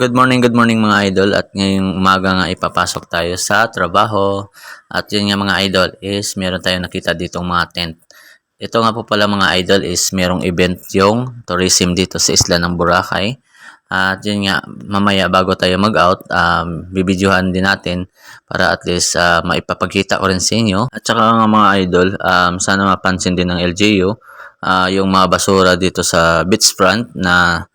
Good morning, good morning mga idol at ngayong umaga nga ipapasok tayo sa trabaho at yun nga mga idol is meron tayong nakita ditong mga tent. Ito nga po pala mga idol is merong event yung tourism dito sa isla ng Boracay. At yun nga, mamaya bago tayo mag-out, um, bibidyohan din natin para at least ah, maipapagkita ko rin sa inyo. At saka nga mga idol, um, sana mapansin din ng LGU ah, yung mga basura dito sa beachfront na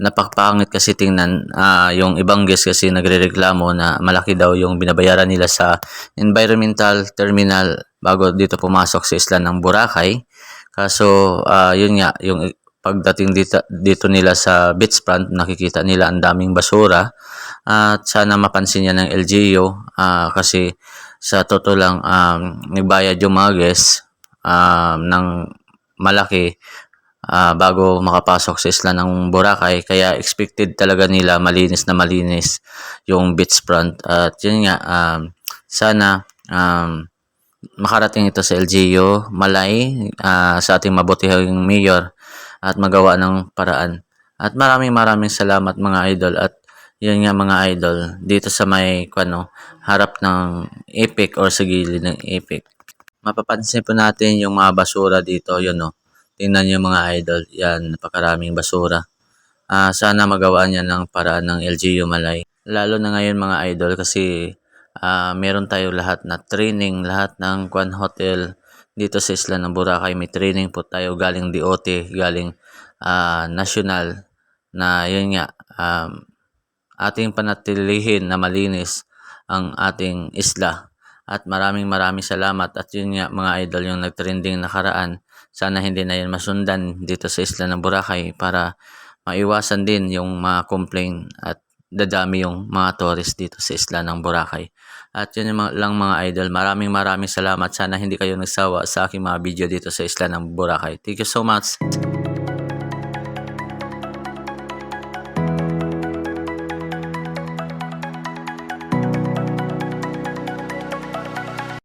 napakpangit kasi tingnan ah, yung ibang guest kasi nagrereklamo na malaki daw yung binabayaran nila sa environmental terminal bago dito pumasok sa isla ng Boracay. Kaso ah, yun nga yung pagdating dito, dito nila sa beachfront nakikita nila ang daming basura at sana mapansin niya ng LGU ah, kasi sa totoo lang um, nagbayad yung mga guests um, ng malaki ah, bago makapasok sa isla ng Boracay. Kaya expected talaga nila malinis na malinis yung beachfront. At yun nga, um, sana um, makarating ito sa LGU, Malay, ah, sa ating mabutihang mayor at magawa ng paraan. At maraming maraming salamat mga idol at yun nga mga idol dito sa may ano, harap ng Epic or sa gilid ng Epic. Mapapansin po natin yung mga basura dito, yun no. Tingnan niyo mga idol, yan, napakaraming basura. Ah, sana magawa niya ng paraan ng LGU Malay. Lalo na ngayon mga idol kasi ah, meron tayo lahat na training, lahat ng Kwan Hotel dito sa isla ng Boracay. May training po tayo galing DOT, galing ah, national na yun nga, um, ating panatilihin na malinis ang ating isla. At maraming maraming salamat at yun nga mga idol yung nagtrending nakaraan. Sana hindi na yun masundan dito sa isla ng Boracay para maiwasan din yung mga complaint at dadami yung mga tourist dito sa isla ng Boracay. At yun yung lang mga idol. Maraming maraming salamat. Sana hindi kayo nagsawa sa aking mga video dito sa isla ng Boracay. Thank you so much.